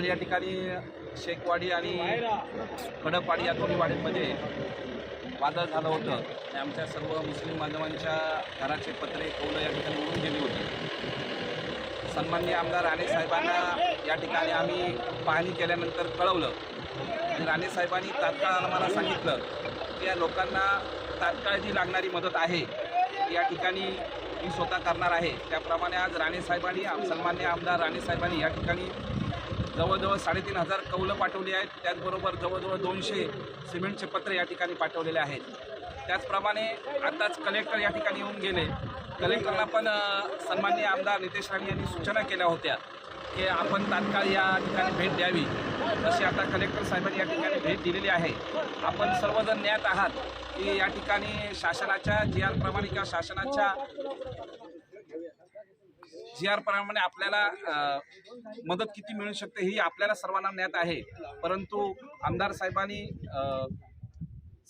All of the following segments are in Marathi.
काल या ठिकाणी शेखवाडी आणि खडकवाडी या दोन्ही वाडींमध्ये वादळ झालं होतं. आणि आमच्या सर्व मुस्लिम बांधवांच्या घराचे पत्रे कौलं या ठिकाणी उडून गेली होती. सन्मान्य आमदार राणे साहेबांना या ठिकाणी आम्ही पाहणी केल्यानंतर कळवलं. आणि राणे साहेबांनी तात्काळ आम्हाला सांगितलं की या लोकांना तात्काळ जी लागणारी मदत आहे या ठिकाणी मी स्वतः करणार आहे. त्याप्रमाणे आज राणे साहेबांनी सन्मान्य आमदार राणे साहेबांनी या ठिकाणी जवळजवळ साडेतीन हजार कौलं पाठवली आहेत. त्याचबरोबर जवळजवळ दोनशे सिमेंटचे पत्रे या ठिकाणी पाठवलेले आहेत. त्याचप्रमाणे आताच कलेक्टर या ठिकाणी येऊन गेले. कलेक्टरला पण अ, सन्माननीय आमदार नितेश राणे यांनी सूचना केल्या होत्या की आपण तात्काळ या ठिकाणी भेट द्यावी. तशी आता कलेक्टर साहेबांनी या ठिकाणी भेट दिलेली आहे. आपण सर्वजण ज्ञात आहात की या ठिकाणी शासनाच्या जी आर प्रमाणे किंवा शासनाच्या जी आर प्रमाणे आपल्याला मदत किती मिळू शकते ही आपल्याला सर्वांना ज्ञात आहे. परंतु आमदार साहेबांनी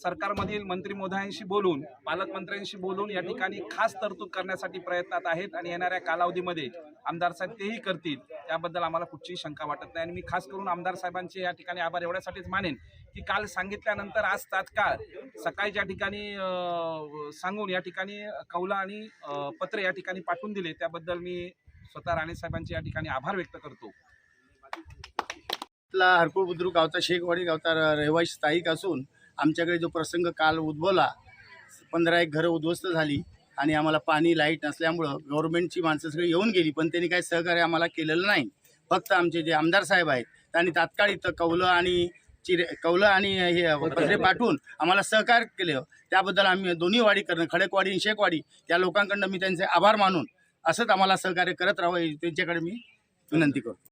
सरकारमधील मंत्री महोदयांशी बोलून पालकमंत्र्यांशी बोलून या ठिकाणी खास तरतूद करण्यासाठी प्रयत्नात आहेत आणि येणाऱ्या कालावधीमध्ये आमदार साहेब तेही करतील. त्याबद्दल आम्हाला कुठचीही शंका वाटत नाही आणि मी खास करून आमदार साहेबांचे या ठिकाणी आभार एवढ्यासाठीच मानेन की काल सांगितल्यानंतर आज तात्काळ सकाळी ज्या ठिकाणी सांगून या ठिकाणी कौला आणि पत्र या ठिकाणी पाठवून दिले त्याबद्दल मी स्वतः राणे साहेबांचे या ठिकाणी आभार व्यक्त करतो. आपला हरकुळ बुद्रुक गावचा शेखवाडी गावचा रहिवासी स्थायिक असून आमच्याकडे जो प्रसंग काल उद्भवला पंधरा एक घरं उद्ध्वस्त झाली आणि आम्हाला पाणी लाइट नसल्यामुळं गव्हर्नमेंटची माणसं सगळी येऊन गेली पण त्यांनी काही सहकार्य आम्हाला केलेलं नाही. फक्त आमचे जे आमदार साहेब आहेत त्यांनी तात्काळ इथं कौलं आणि चिरे कौलं आणि हे पत्रे पाठवून आम्हाला सहकार्य केलं. त्याबद्दल आम्ही दोन्ही वाडी करणं खडकवाडी आणि शेखवाडी या लोकांकडनं मी त्यांचे आभार मानून असंच आम्हाला सहकार्य करत राहावं त्यांच्याकडे मी विनंती करतो.